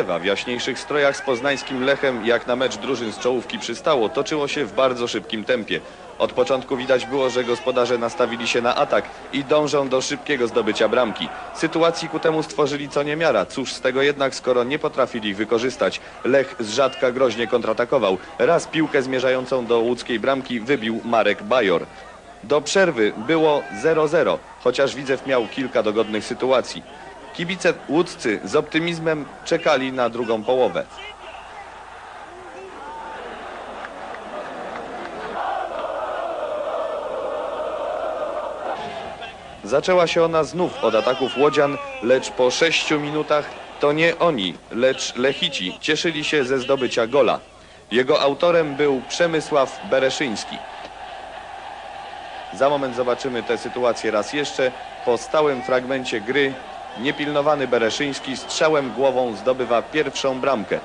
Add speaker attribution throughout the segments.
Speaker 1: W jaśniejszych strojach z poznańskim Lechem, jak na mecz drużyn z czołówki przystało, toczyło się w bardzo szybkim tempie. Od początku widać było, że gospodarze nastawili się na atak i dążą do szybkiego zdobycia bramki. Sytuacji ku temu stworzyli co niemiara. Cóż z tego jednak, skoro nie potrafili ich wykorzystać. Lech z rzadka groźnie kontratakował. Raz piłkę zmierzającą do łódzkiej bramki wybił Marek Bajor. Do przerwy było 0-0, chociaż Widzew miał kilka dogodnych sytuacji. Kibice łódzcy z optymizmem czekali na drugą połowę. Zaczęła się ona znów od ataków Łodzian, lecz po sześciu minutach to nie oni, lecz Lechici cieszyli się ze zdobycia gola. Jego autorem był Przemysław Bereszyński. Za moment zobaczymy tę sytuację raz jeszcze. Po stałym fragmencie gry niepilnowany Bereszyński strzałem głową zdobywa pierwszą bramkę.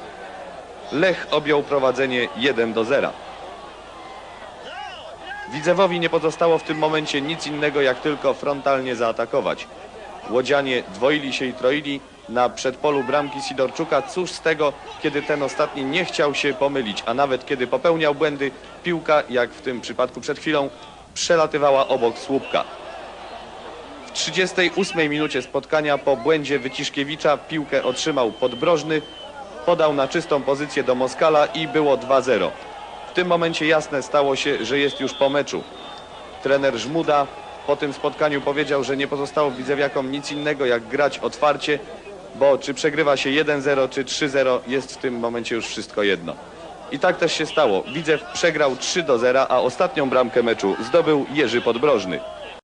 Speaker 1: Lech objął prowadzenie 1 do 0. Widzewowi nie pozostało w tym momencie nic innego jak tylko frontalnie zaatakować. Łodzianie dwoili się i troili na przedpolu bramki Sidorczuka. Cóż z tego, kiedy ten ostatni nie chciał się pomylić, a nawet kiedy popełniał błędy, piłka, jak w tym przypadku przed chwilą, przelatywała obok słupka. W 38 minucie spotkania po błędzie Wyciszkiewicza piłkę otrzymał Podbrożny, podał na czystą pozycję do Moskala i było 2-0. W tym momencie jasne stało się, że jest już po meczu. Trener Żmuda po tym spotkaniu powiedział, że nie pozostało widzewiakom nic innego jak grać otwarcie, bo czy przegrywa się 1-0 czy 3-0 jest w tym momencie już wszystko jedno. I tak też się stało. Widzew przegrał 3 do 0, a ostatnią bramkę meczu zdobył Jerzy Podbrożny.